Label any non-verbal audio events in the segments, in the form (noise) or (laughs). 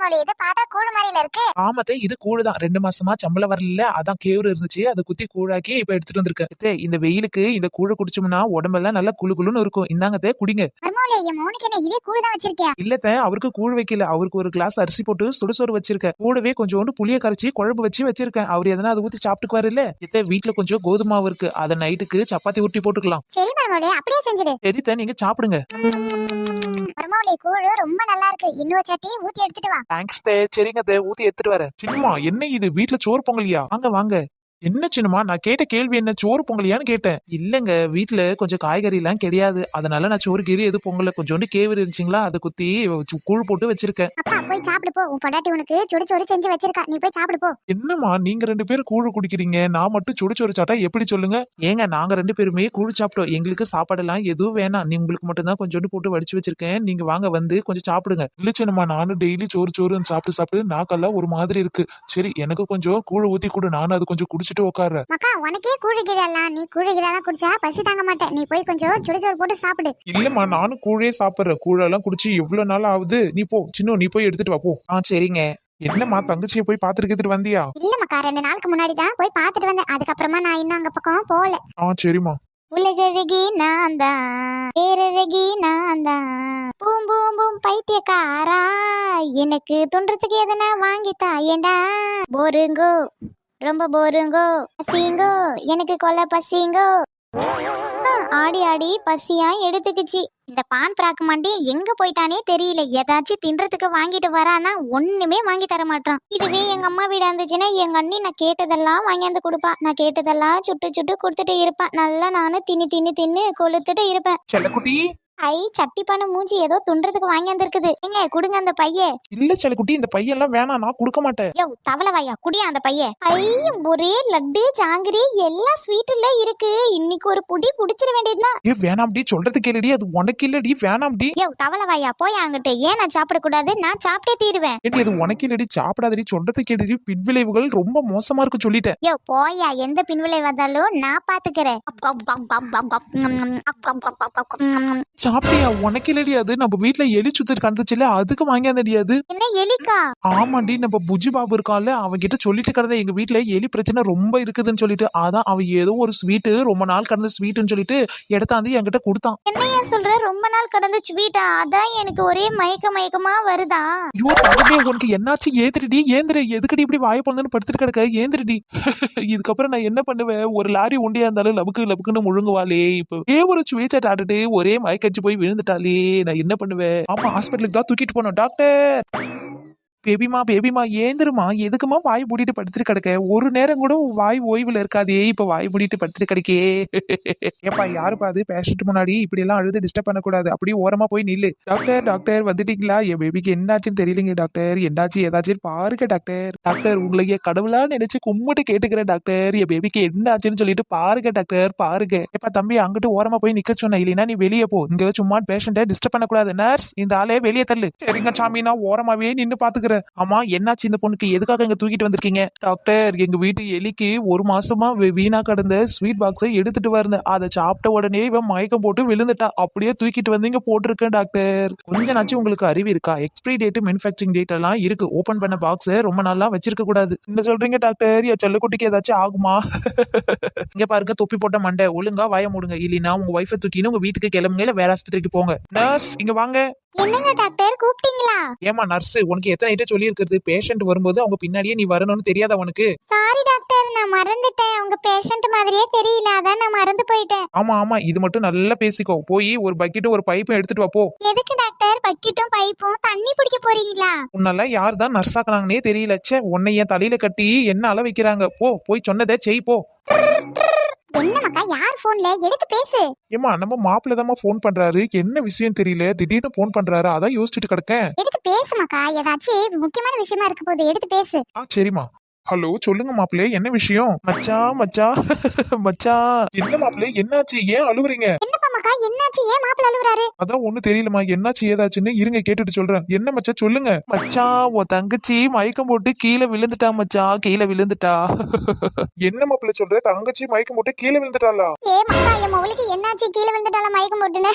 மருமகளே இது பார்த்தா கூழ் மாதிரில இருக்கு. ஆமாத்தே இது கூழ் தான் ரெண்டு மாசமா சம்பளம் வரல. அதான் கேவுரு இருந்துச்சு. அதை குத்தி கூழாக்கி இப்ப எடுத்துட்டு வந்திருக்கேன். இந்த வெயிலுக்கு இந்த கூழ குடிச்சோம்னா உடம்பெல்லாம் நல்லா குளு குளுன்னு இருக்கும். இந்தாங்கத்தே குடிங்க. கூழ் இல்லத்த அவருக்கு கூழ் வைக்கல. அவருக்கு ஒரு கிளாஸ் அரிசி போட்டு சுடுசோறு வச்சிருக்கேன். கூடவே கொஞ்சோண்டு புளிய கரைச்சி குழம்பு வச்சு வச்சிருக்கேன். அவர் எதனா அதை ஊத்தி சாப்பிட்டுக்குவாரு இல்ல இத்த வீட்டுல கொஞ்சம் கோதுமை இருக்கு. அதை நைட்டுக்கு சப்பாத்தி உருட்டி போட்டுக்கலாம். சரி மருமகளே அப்படியே செஞ்சிடு சரித்த நீங்க சாப்பிடுங்க. மருமகளே கூழ் ரொம்ப நல்லா இருக்கு. இன்னொரு சட்டி ஊத்தி எடுத்துட்டு வா. தேங்க்ஸ் தே. சரிங்க தே. ஊத்தி எடுத்துட்டு வரேன். சின்னமா என்ன இது? வீட்ல சோறு பொங்கலியா? வாங்க வாங்க. என்ன சின்னமா நான் கேட்ட கேள்வி என்ன? சோறு பொங்கலியான்னு கேட்டேன். இல்லங்க வீட்ல கொஞ்சம் காய்கறி எல்லாம் கிடையாது. அதனால நான் சோறு கீரி எதுவும் பொங்கல. கொஞ்சோண்டு கேவரு இருந்துச்சுங்களா? அதை குத்தி கூழ் போட்டு வச்சிருக்கேன். போய் சாப்பிடு போ. உன் பொண்டாட்டி உனக்கு சுடுச்சோறு செஞ்சு வச்சிருக்கா. நீ போய் சாப்பிடு போ. என்னம்மா நீங்க ரெண்டு பேரும் கூழ் குடிக்கிறீங்க. நான் மட்டும் சுடு சோறு சாட்டா எப்படி சொல்லுங்க? ஏங்க நாங்க ரெண்டு பேருமே கூழ் சாப்பிட்டோம். எங்களுக்கு சாப்பாடெல்லாம் எதுவும் வேணாம். நீ உங்களுக்கு மட்டும் தான் கொஞ்சோண்டு போட்டு வடிச்சு வச்சிருக்கேன். நீங்க வாங்க வந்து கொஞ்சம் சாப்பிடுங்க. இல்ல சின்னம்மா நானும் டெய்லி சோறு சோறுன்னு சாப்பிட்டு சாப்பிட்டு நாக்கெல்லாம் ஒரு மாதிரி இருக்கு. சரி எனக்கு கொஞ்சம் கூழ ஊத்தி கொடு. நானும் அது கொஞ்சம் குடிச்சிட்டு உட்கார்றேன் மக்கா உனக்கே கூழு கீழலாம் நீ கூழு கீழலாம் குடிச்சா பசி தாங்க மாட்டேன். நீ போய் கொஞ்சம் சுடுச்சோறு போட்டு சாப்பிடு. இல்லம்மா நானும் கூழே சாப்பிடுறேன். கூழெல்லாம் குடிச்சு எவ்வளவு நாள் ஆகுது. நீ போ. சின்ன நீ போய் எடுத்துட்டு வா போ. ஆ சரிங்க. என்னம்மா தங்கச்சியை போய் பாத்துட்டு கேத்துட்டு வந்தியா? இல்ல மக்கா ரெண்டு நாளுக்கு முன்னாடி தான் போய் பார்த்துட்டு வந்தேன். அதுக்கப்புறமா நான் இன்னும் அங்க பக்கம் போகல. ஆ சரிம்மா. உலகழகி நான் தான் பேரழகி நான் தான். பூம் பூம் பூம் பைத்தியக்காரா. எனக்கு துன்றதுக்கு எதனா வாங்கித்தா ஏண்டா? போருங்கோ. ரொம்ப போருங்கோ பசிங்கோ எனக்கு கொலை பசிங்கோ. ஆடி ஆடி பசியா எடுத்துக்கிச்சு. இந்த பான் பிராக்கு மாண்டி எங்க போயிட்டானே தெரியல. ஏதாச்சும் தின்றதுக்கு வாங்கிட்டு வரானா ஒண்ணுமே வாங்கி தர மாட்டான் இதுவே எங்க அம்மா வீடா இருந்துச்சுன்னா எங்க அண்ணி நான் கேட்டதெல்லாம் வாங்கியாந்து கொடுப்பா. நான் கேட்டதெல்லாம் சுட்டு சுட்டு கொடுத்துட்டு இருப்பேன் நல்லா நானும் தின்னு தின்னு தின்னு கொளுத்துட்டு இருப்பேன். ஐ சட்டி பண்ண மூஞ்சி ஏதோ துன்றதுக்கு வாங்கியாந்து இருக்குது எங்க கொடுங்க அந்த பைய இல்ல செல்லக்குட்டி இந்த பையெல்லாம் வேணாம் நான் கொடுக்க மாட்டேன் யோ தவளை வாயா குடியா அந்த பைய ஐ ஒரே லட்டு ஜாங்கிரி எல்லா ஸ்வீட்டுல இருக்கு இன்னைக்கு ஒரு புடி புடிச்சிட வேண்டியதுதான் ஏ வேணாம்டி சொல்றது கேளுடி அது உனக்கு இல்லடி வேணாம்டி யோ தவளை வாயா போய் அங்கிட்டு ஏன் நான் சாப்பிடக்கூடாது நான் சாப்பிட்டே தீருவேன் ஏடி அது உனக்கு இல்லடி சாப்பிடாதடி சொல்றது கேளுடி பின்விளைவுகள் ரொம்ப மோசமா இருக்கு சொல்லிட்டேன் யோ போயா எந்த பின்விளை வந்தாலும் நான் பாத்துக்கிறேன் சாப்பிட்டியா? உனக்கு இல்லடி அது. நம்ம வீட்ல எலி சுத்திட்டு கண்டுச்சுல அதுக்கு வாங்கியாந்தடி அது. என்ன எலிக்கா? ஆமாண்டி நம்ம புஜி பாபு இருக்கான்ல அவன் கிட்ட சொல்லிட்டு கிடந்த எங்க வீட்ல எலி பிரச்சனை ரொம்ப இருக்குதுன்னு சொல்லிட்டு அதான் அவன் ஏதோ ஒரு ஸ்வீட்டு ரொம்ப நாள் கடந்த ஸ்வீட்டுன்னு சொல்லிட்டு எடுத்தாந்து என்கிட்ட கொடுத்தான். என்னையா சொல்ற? ரொம்ப நாள் கடந்து ஸ்வீட்டா அதான் எனக்கு ஒரே மயக்க மயக்கமா வருதா? ஐயோ தங்கமே உனக்கு என்னாச்சு? ஏந்திரடி ஏந்திர. எதுக்கடி இப்படி வாய பொழுதுன்னு படுத்துட்டு கிடக்க? ஏந்திரடி. (laughs) இதுக்கப்புறம் நான் என்ன பண்ணுவேன்? ஒரு லாரி உண்டியா இருந்தாலும் லபுக்கு லபுக்குன்னு முழுங்குவாளே இப்போ. ஏ ஒரு சுவேச்சாட் ஆட்டுட்டு ஒரே மயக்கடிச்சு போய் விழுந்துட்டாளே நான் என்ன பண்ணுவேன்? ஆமா ஹாஸ்பிட்டலுக்கு தான் தூக்கிட்டு போனோம் டாக்டர் பேபிமா பேபிமா ஏந்திரமா எதுக்குமா வாய் மூடிட்டு படுத்துட்டு கிடக்க? ஒரு நேரம் கூட வாய் ஓய்வுல இருக்காதே இப்ப வாய் மூடிட்டு படுத்துட்டு கிடைக்கே ஏப்பா யாருப்பா அது? பேஷண்ட் முன்னாடி இப்படி எல்லாம் அழுது டிஸ்டர்ப் பண்ணக்கூடாது. அப்படியே ஓரமா போய் நில்லு. டாக்டர் டாக்டர் வந்துட்டீங்களா? என் பேபிக்கு என்னாச்சுன்னு தெரியலீங்க டாக்டர் என்னாச்சு ஏதாச்சும் பாருங்க டாக்டர் டாக்டர் உங்களை கடவுளா நினைச்சு கும்பிட்டு கேட்டுக்கிறேன் டாக்டர் என் பேபிக்கு என்னாச்சுன்னு சொல்லிட்டு பாருங்க டாக்டர் பாருங்க. ஏப்பா தம்பி அங்கிட்டு ஓரமா போய் நிக்க சொன்ன. இல்லைன்னா நீ வெளியே போ. இங்க சும்மா பேஷண்ட்டை டிஸ்டர்ப் பண்ணக்கூடாது. நர்ஸ் இந்த ஆளே வெளியே தள்ளு. சரிங்க சாமி நான் ஓரமாவே நின்னு பாத்துக்கிறேன். ஆமா என்னாச்சு இந்த பொண்ணுக்கு? எதுக்காக இங்க தூக்கிட்டு வந்திருக்கீங்க? டாக்டர் எங்க வீட்டு எலிக்கு ஒரு மாசமா வீணா கடந்த ஸ்வீட் பாக்ஸை எடுத்துட்டு வந்தேன். அதை சாப்பிட்ட உடனே இவன் மயக்கம் போட்டு விழுந்துட்டா. அப்படியே தூக்கிட்டு வந்து இங்க போட்டிருக்கேன் டாக்டர். கொஞ்ச நாச்சும் உங்களுக்கு அறிவு இருக்கா? எக்ஸ்பிரி டேட் மேனுஃபேக்சரிங் டேட் எல்லாம் இருக்கு. ஓபன் பண்ண பாக்ஸ் ரொம்ப நாளா வச்சிருக்க கூடாது. இந்த சொல்றீங்க டாக்டர்? என் செல்லக்குட்டிக்கு ஏதாச்சும் ஆகுமா? (laughs) இங்க பாருங்க தொப்பி போட்ட மண்டை. ஒழுங்கா வாய மூடுங்க. இல்லைன்னா உங்க ஒய்ஃபை தூக்கின்னு உங்க வீட்டுக்கு கிளம்புங்க. இல்ல வேற ஆஸ்பத்திரிக்கு போங்க. நர்ஸ் இங்க வாங்க. என்னங்க டாக்டர்? கூப்பிட்டீங்களா? ஏமா நர்ஸ் உனக்கு எத்தனை ஐட்டம் சொல்லி இருக்கிறது பேஷண்ட் வரும்போது அவங்க பின்னாடியே நீ வரணும்னு தெரியாதா உனக்கு? சாரி டாக்டர் நான் மறந்துட்டேன். உங்க பேஷண்ட் மாதிரியே தெரியல. அதான் நான் மறந்து போயிட்டேன். ஆமா ஆமா. இது மட்டும் நல்லா பேசிக்கோ. போய் ஒரு பக்கெட்டும் ஒரு பைப்பும் எடுத்துட்டு வா போ. எதுக்கு டாக்டர் பக்கெட்டும் பைப்பும் தண்ணி பிடிக்க போறீங்களா? உன்னால யார் தான் நர்ஸ் ஆக்குனாங்கன்னே தெரியல. ச்சே உன்னை என் தலையில கட்டி என்ன அள வைக்கிறாங்க போ போய் சொன்னதை செய் போ. யார் போன்ல எடுத்து பேசு. ஏமா நம்ம மாப்பிள்ள தான் ஃபோன் பண்றாரு. என்ன விஷயம் தெரியல? திடீர்னு ஃபோன் பண்றாரு. அதான் யோசிச்சுட்டு கிடக்கேன். எடுத்து பேசு மக்கா ஏதாச்சும் முக்கியமான விஷயமா இருக்க போது எடுத்து பேசு. ஆ சரிம்மா. ஹலோ சொல்லுங்க மாப்பிள்ளை என்ன விஷயம்? மச்சான் மச்சான் (laughs) மச்சான் என்ன மாப்பிள்ளை என்னாச்சு? ஏன் அழுவுறீங்க? மக்கா என்னாச்சு? ஏன் மாப்பிள்ள அழுகுறாரு அதான் ஒண்ணு தெரியலமா என்னாச்சு ஏதாச்சுன்னு இருங்க கேட்டுட்டு சொல்றேன். என்ன மச்சான் சொல்லுங்க. மச்சான் உன் தங்கச்சி மயக்கம் போட்டு கீழே விழுந்துட்டா மச்சான் கீழே விழுந்துட்டா. என்ன மாப்பிள்ள சொல்ற? தங்கச்சி மயக்கம் போட்டு கீழே விழுந்துட்டாளா? ஏ என் மவளுக்கு என்னாச்சு? கீழே விழுந்துட்டால மயக்கம் போட்டுன்னு?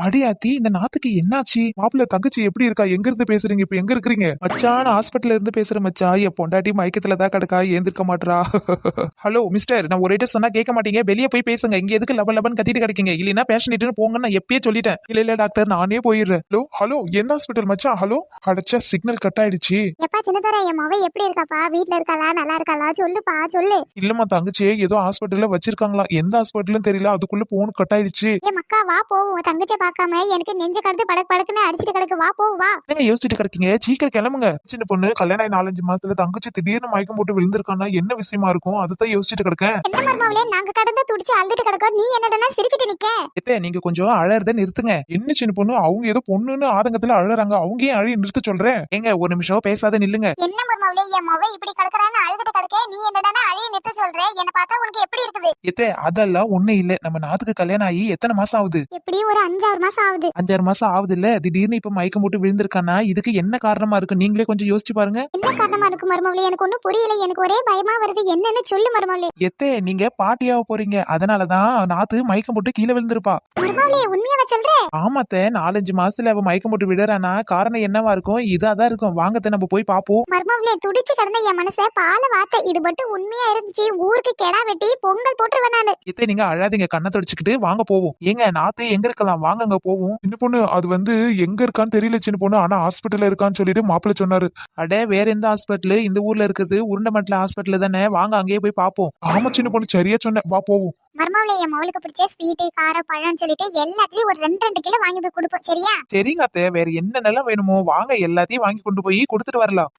அடியாத்தி இந்த நாத்துக்கு என்னாச்சு? மாப்பிள்ள தங்கச்சி எப்படி இருக்கா? எங்க இருந்து பேசுறீங்க? இப்ப எங்க இருக்கிறீங்க? மச்சான் ஹாஸ்பிட்டல்ல இருந்து பேசுறேன் மச்சான் என் பொண்டாட்டி மயக்கத்துல தான் கிடக்கா ஏந்திருக்க மாட்றா. (laughs) ஹலோ மிஸ்டர் நான் ஒரே சொன்னா கேட்க மாட்டீங்க. வெளியே போய் பேசுங்க. இங்க எதுக்கு லபன் லபன் கத்திட்டு கிடைக்கீங்க? இல்லைன்னா பேஷண்ட் போங்க நான் எப்பயே சொல்லிட்டேன். இல்ல இல்ல டாக்டர் நானே போயிடுறேன். ஹலோ ஹலோ என்ன ஹாஸ்பிட்டல் மச்சான் ஹலோ அடைச்சா சிக்னல் கட் ஆயிடுச்சு. எப்பா சின்னதர என் மவ எப்படி இருக்காப்பா? வீட்ல இருக்காளா? நல்லா இருக்காளா? சொல்லுப்பா சொல்லு. இல்லம்மா தங்கச்சியே ஏதோ ஹாஸ்பிட்டல்ல வச்சிருக்காங்களா? எந்த ஹாஸ்பிட்டலும் தெரியல. அதுக்குள்ள போன் கட் ஆயிடுச்சு. ஏ மக்கா வா போவோம். உன் தங்கச்சியை பார்க்காம எனக்கு நெஞ்சு கடந்து படக்கு படக்குன்னு அடிச்சிட்டு கிடக்கு. வா போ வா. என்ன யோசிச்சுட்டு கிடக்கீங்க? சீக்கிரம் கிளம்புங்க. சின்ன பொண்ணு கல்யாணம் ஆகி நாலஞ்சு மாசத்துல தங்கச்சி திடீர்னு மயக்கம் போட்டு விழுந்திருக்கானா என்ன விஷயமா இருக்கும்? அதுதான் யோசிச்சுட்டு கிடக்கேன். என்ன மர்மாவிலே நாங்க கடந்து துடிச்சு அழுதுட்டு கிடக்கோம். நீ என்னடனா சிரிச்சிட்டு நிக்க? எத்தே நீங்க கொஞ்சம் அழறத நிறுத்துங்க. என்ன சின்ன பொண்ணு? அவங்க ஏதோ பொண்ணுன்னு ஆதங்கத்துல அழறாங்க. அவங்க ஏன் அழி நிறுத்த சொல்றேன்? ஏங்க ஒரு நிமிஷம் பேசாத நில்லுங்க. என்ன மர்மாவிலே என் மவ இப்படி கிடக்குறான்னு அழுதுட்டு கிடக்க. நீ என்னடனா அழிய சொல்ற? என்ன பார்த்தா உனக்கு எப்படி இருக்குது? எத்தே அதெல்லாம் ஒண்ணு இல்ல. நம்ம நாத்துக்கு கல்யாணம் ஆகி எத்தனை மாசம் ஆகுது? எப்படி ஒரு அஞ்சாறு மாசம் ஆகுது? அஞ்சாறு மாசம் ஆகுது இல்ல திடீர்னு இப்ப மயக்கம் போட்டு விழுந்திருக்கானா? இதுக்கு என்ன காரணமா இருக்கு? நீங்களே கொஞ்சம் யோசிச்சு பாருங்க. என்ன காரணமா இருக்கு மர்மாவிலே எனக்கு ஒண்ணும் புரியல. எனக்கு ஒரே பயமா வருது. என்னன்னு சொல்லு மர்மாவிலே எத்தே நீங்க பாட்டியாக போறீங்க. அதனாலதான் நாத்து மயக்கம் போட்டு கீழே விழுந்திருப்பா. மர்மாவிலே உண்மையாவா சொல்ற? ஆமாத்த நாலஞ்சு மாசத்துல அவ மயக்கம் போட்டு விடுறானா காரணம் என்னவா இருக்கும்? இதாதான் இருக்கும். வாங்கத்த நம்ம போய் பாப்போம். மர்மாவிலே துடிச்சு கிடந்த என் மனச பால வார்த்தை. இது மட்டும் உண்மையா இருந்துச்சு. ஊருக்கு கெடா வெட்டி பொங்கல் போட்டுருவேன் நானு. இத்தை நீங்க அழாதீங்க கண்ணை தொடச்சுக்கிட்டு வாங்க போவோம். ஏங்க நாத்து எங்க இருக்கலாம்? வாங்க அங்க போவோம். சின்ன பொண்ணு அது வந்து எங்க இருக்கான்னு தெரியல சின்ன பொண்ணு. ஆனா ஹாஸ்பிட்டல்ல இருக்கான்னு சொல்லிட்டு மாப்பிள்ள சொன்னாரு. அட வேற எந்த ஹாஸ்பிட்டல் இந்த ஊர்ல இருக்கிறது உருண்டமட்டல ஹாஸ்பிட்டல் தானே. வாங்க அங்கேயே போய் பாப்போம். ஆமா சின்ன பொண்ணு சரியா சொன்ன. வா போவோம். மர்மாவிலே என் மவளுக்கு பிடிச்ச ஸ்வீட்டு காரம் பழம்னு சொல்லிட்டு எல்லாத்தையும் ஒரு ரெண்டு ரெண்டு கிலோ வாங்கி போய் கொடுப்போம். சரியா? சரிங்க அத்தை. வேற என்னென்னலாம் வேணுமோ வாங்க எல்லாத்தையும் வாங்கி கொண்டு போய் கொடுத்துட்டு வரலாம்.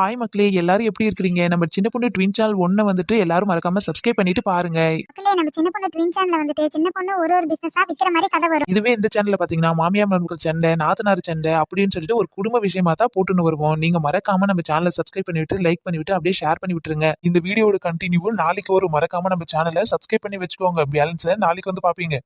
ஹாய் மக்களே எல்லாரும் எப்படி இருக்கிறீங்க? நம்ம சின்ன பொண்ணு ட்வின் சேனல் ஒன்னு வந்துட்டு எல்லாரும் மறக்காம சப்ஸ்கிரைப் பண்ணிட்டு பாருங்க. மக்களே நம்ம சின்ன பொண்ணு ட்வின் சேனல்ல வந்துட்டு சின்ன பொண்ணு ஒரு ஒரு பிசினஸா விக்கிற மாதிரி கதை வரும். இதுவே இந்த சேனல்ல பாத்தீங்கன்னா மாமியார் மருமகள் சண்டை நாத்தனார் சண்டை அப்படின்னு சொல்லிட்டு ஒரு குடும்ப விஷயமா தான் போட்டுன்னு வருவோம். நீங்க மறக்காம நம்ம சேனலை சப்ஸ்கிரைப் பண்ணிவிட்டு லைக் பண்ணிவிட்டு அப்படியே ஷேர் பண்ணி விட்டுருங்க. இந்த வீடியோட கண்டினியூ நாளைக்கு ஒரு மறக்காம நம்ம சேனலை சப்ஸ்கிரைப் பண்ணி வச்சுக்கோங்க. பேலன்ஸை நாளைக்கு வந்து பாப்பீங்க.